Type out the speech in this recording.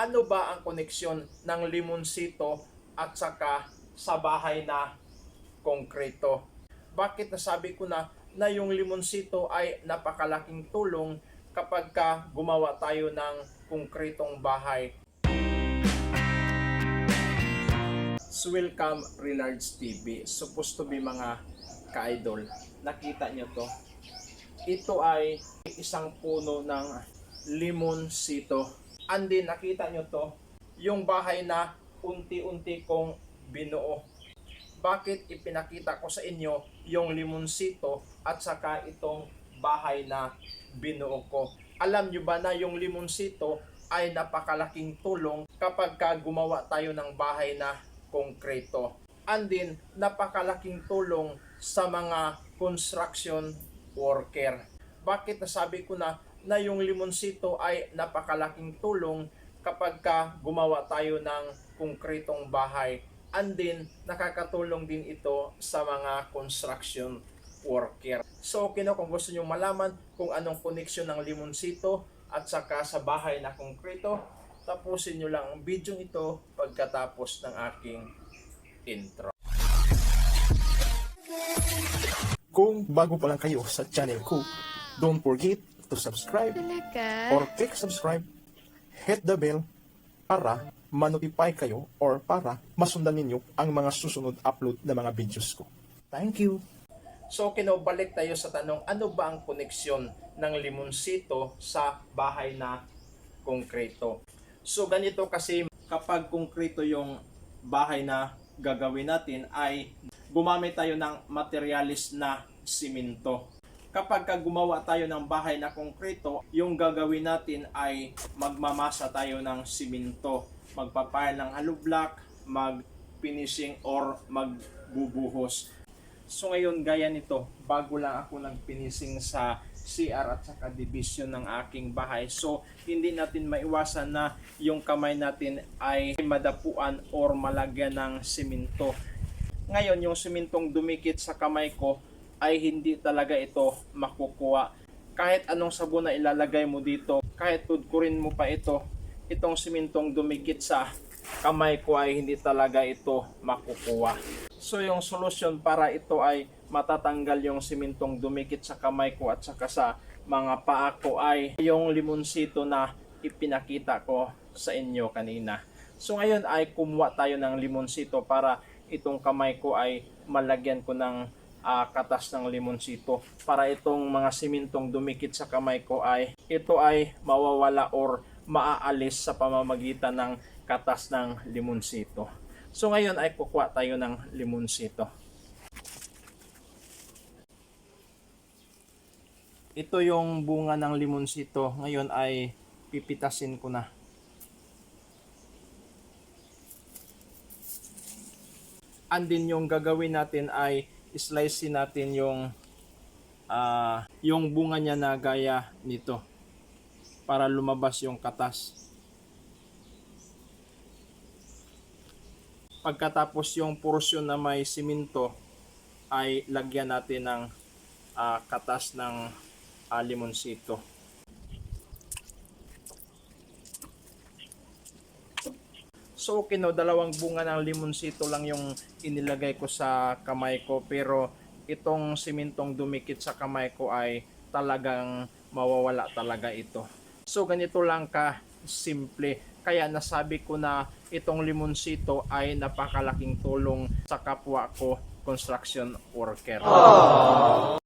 ano ba ang koneksyon ng limonsito at saka sa bahay na konkreto? Bakit nasabi ko na na yung limonsito ay napakalaking tulong kapag ka gumawa tayo ng konkretong bahay? So welcome Relards TV. Supposed to be mga ka-idol. Nakita nyo to? Ito ay isang puno ng limonsito. And then nakita nyo to? Yung bahay na unti-unti kong binuo. Bakit ipinakita ko sa inyo yung limonsito at saka itong bahay na binuo ko? Alam nyo ba na yung limonsito ay napakalaking tulong kapag ka gumawa tayo ng bahay na konkreto. And then, napakalaking tulong sa mga construction worker. Bakit nasabi ko na na yung limonsito ay napakalaking tulong kapag ka gumawa tayo ng konkretong bahay. And then, nakakatulong din ito sa mga construction worker. So, kino kung gusto nyo malaman kung anong koneksyon ng limonsito at saka sa bahay na konkreto, tapusin nyo lang ang video ito pagkatapos ng aking intro. Kung bago pa lang kayo sa channel ko, don't forget to subscribe Talaga? or click subscribe, hit the bell para ma-notify kayo or para masundan ninyo ang mga susunod upload na mga videos ko. Thank you! So, kinobalik tayo sa tanong, ano ba ang koneksyon ng limonsito sa bahay na konkreto? So, ganito kasi kapag konkreto yung bahay na gagawin natin ay gumamit tayo ng materialis na simento. Kapag ka gumawa tayo ng bahay na konkreto, yung gagawin natin ay magmamasa tayo ng simento. Magpapile ng hollow block, mag-finishing or magbubuhos. So ngayon gaya nito, bago lang ako nagpinising sa CR at saka division ng aking bahay. So hindi natin maiwasan na yung kamay natin ay madapuan or malagyan ng simento. Ngayon yung simintong dumikit sa kamay ko ay hindi talaga ito makukuha. Kahit anong sabon na ilalagay mo dito, kahit tudkurin mo pa ito, itong simintong dumikit sa kamay ko ay hindi talaga ito makukuha. So yung solusyon para ito ay matatanggal yung simintong dumikit sa kamay ko at saka sa mga paa ko ay yung limonsito na ipinakita ko sa inyo kanina. So ngayon ay kumuha tayo ng limonsito para itong kamay ko ay malagyan ko ng ah, katas ng limonsito para itong mga simintong dumikit sa kamay ko ay ito ay mawawala or maaalis sa pamamagitan ng katas ng limonsito. So ngayon ay kukuha tayo ng limonsito. Ito yung bunga ng limonsito. Ngayon ay pipitasin ko na. And din yung gagawin natin ay slice natin yung ah, yung bunga niya na gaya nito para lumabas yung katas. Pagkatapos yung portion na may simento ay lagyan natin ng ah, katas ng ah, limonsito. So okay no, dalawang bunga ng limonsito lang yung inilagay ko sa kamay ko pero itong simentong dumikit sa kamay ko ay talagang mawawala talaga ito. So ganito lang ka simple. Kaya nasabi ko na itong limonsito ay napakalaking tulong sa kapwa ko construction worker.